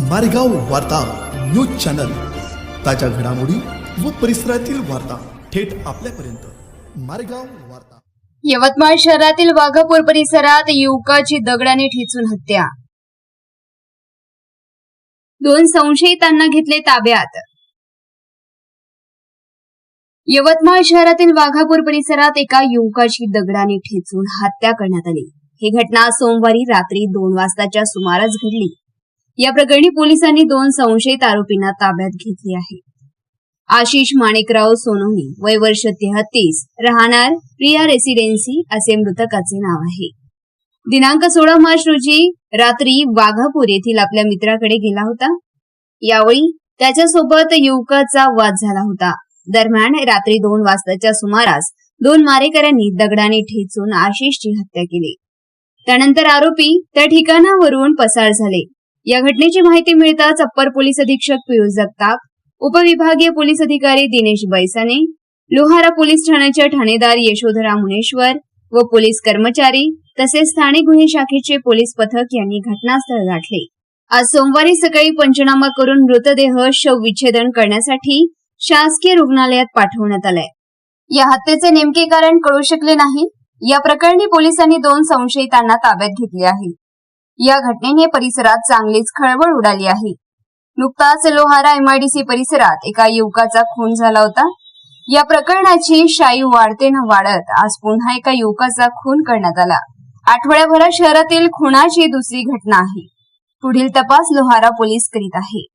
मारेगाव वार्ता news channel. ताज्या घडामोडी व परिसरातील वार्ता थेट आपल्यापर्यंत. मारेगाव वार्ता. यवतमाळ शहरातील वाघापूर परिसरात युवकाची दगडाने ठेचून हत्या. दोन संशयितांना घेतले ताब्यात. यवतमाळ शहरातील वाघापूर परिसरात एका युवकाची दगडाने ठेचून हत्या करण्यात आली. ही घटना सोमवारी रात्री दोन वाजताच्या सुमारास घडली. या प्रकरणी पोलिसांनी दोन संशयित आरोपींना ताब्यात घेतले आहे. आशिष माणिकराव सोनोनी वय वर्ष तेहतीस राहणार प्रिया रेसिडेन्सी असे मृतकाचे नाव आहे. दिनांक सोळा मार्च रोजी रात्री वाघापूर येथील आपल्या मित्राकडे गेला होता. यावेळी त्याच्यासोबत युवकाचा वाद झाला होता. दरम्यान रात्री दोन वाजताच्या सुमारास दोन मारेकऱ्यांनी दगडाने ठेचून आशिषची हत्या केली. त्यानंतर आरोपी त्या ठिकाणावरून पसार झाले. या घटनेची माहिती मिळताच अप्पर पोलीस अधीक्षक पियुष जगताप उपविभागीय पोलीस अधिकारी दिनेश बैसाने लोहारा पोलीस ठाण्याच्या ठाणेदार यशोधरा मुनेश्वर व पोलीस कर्मचारी तसेच स्थानिक गुन्हे शाखेचे पोलीस पथक यांनी घटनास्थळ गाठले. आज सोमवारी सकाळी पंचनामा करून मृतदेह शवविच्छेदन करण्यासाठी शासकीय रुग्णालयात पाठवण्यात आलाय. या हत्येचे नेमके कारण कळू शकले नाही. या प्रकरणी पोलिसांनी दोन संशयितांना ताब्यात घेतले आहे. या घटनेने परिसरात चांगलीच खळबळ उडाली आहे. नुकताच लोहारा एमआयडीसी परिसरात एका युवकाचा खून झाला होता. या प्रकरणाची शाई वाढते न वाढत आज पुन्हा एका युवकाचा खून करण्यात आला. आठवड्याभरात शहरातील खुनाची दुसरी घटना आहे. पुढील तपास लोहारा पोलीस करीत आहे.